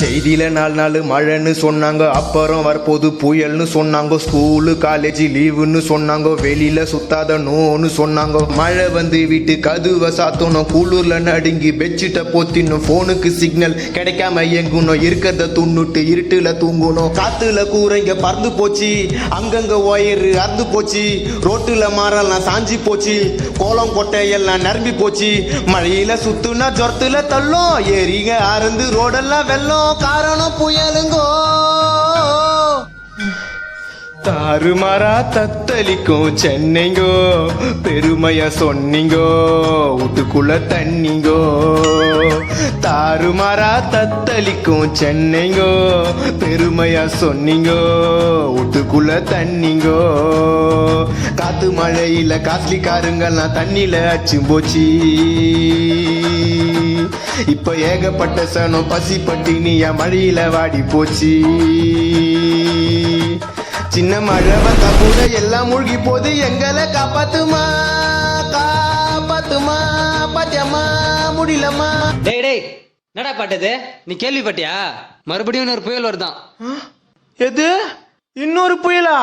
செய்தியில நாலு நாள் மழைன்னு சொன்னாங்க. அப்புறம் வரப்போது புயல்னு சொன்னாங்க. ஸ்கூலு காலேஜ் லீவுன்னு சொன்னாங்க. வெளியில சுத்தாத நோன்னு சொன்னாங்க. மழை வந்து வீட்டு கதுவை சாத்தணும். குளிர்ல நடுங்கி பெட்ஷீட்டை போத்தினும் போனுக்கு சிக்னல் கிடைக்காம எங்கணும் இருக்கிறத துண்ணுட்டு இருட்டுல தூங்கணும். காத்துல கூரைங்க பறந்து போச்சு. அங்கங்க ஒயரு அறுந்து போச்சு. ரோட்டுல மாறலாம் சாஞ்சி போச்சு. கோலம் கொட்டையெல்லாம் நிரம்பி போச்சு. மழையில சுத்துனா ஜொரத்துல தள்ளும். ஏரிங்க அறந்து ரோடெல்லாம் வெள்ளம் காரணம் புயலுங்கோ. தாறுமாறா தத்தளிக்கும் சென்னைங்கோ. பெருமையா சொன்னீங்கோ. வீட்டுக்குள்ள தண்ணிங்கோ. தாறுமாறா தத்தளிக்கும் சென்னைங்கோ. பெருமையா சொன்னீங்கோ. வீட்டுக்குள்ள தண்ணிங்கோ. காத்து மழையில காஸ்ட்லி காருங்கெல்லாம் தண்ணியில அச்சும் போச்சு. இப்ப ஏகப்பட்ட சனம் பசி பட்டினியா மழையில வாடி போச்சு. சின்ன மழை வந்தா கூட எல்லாம் மூழ்கி போது எங்களை காப்பாத்துமா? காப்பாத்துமா? பாத்தியம்மா? முடியலம்மா. டேய் டேய் என்னடா பாட்டது? நீ கேள்விப்பட்டியா? மறுபடியும் இன்னொரு புயல் வருதான். எது? இன்னொரு புயலா?